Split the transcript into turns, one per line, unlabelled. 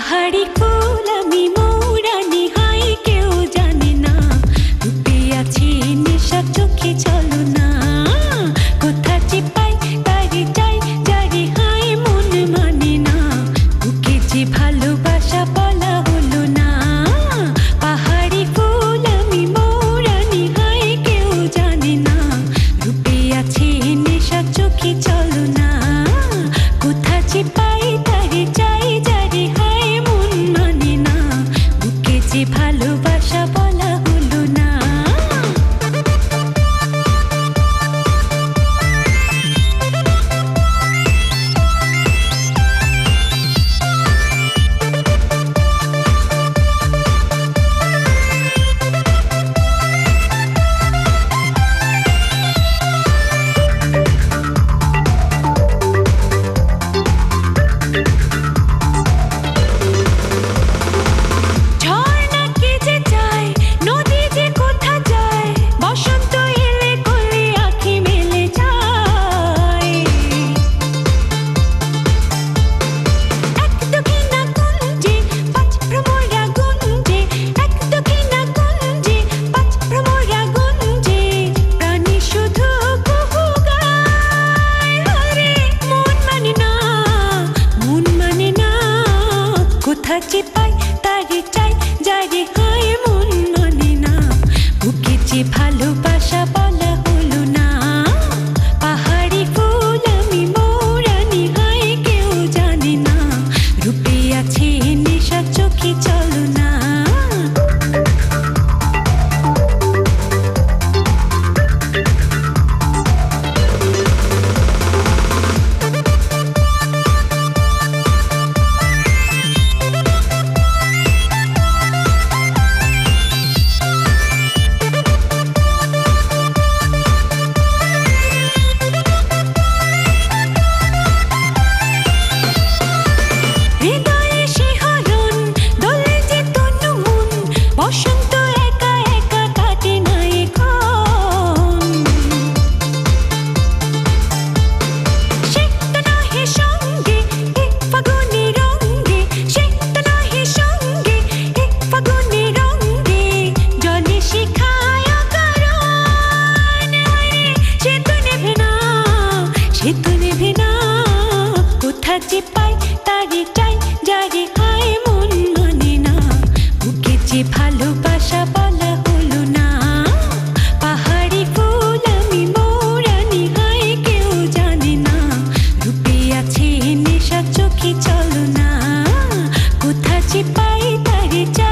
హడి పూల మీ যাকে পাই তারে চাই যারে teacher.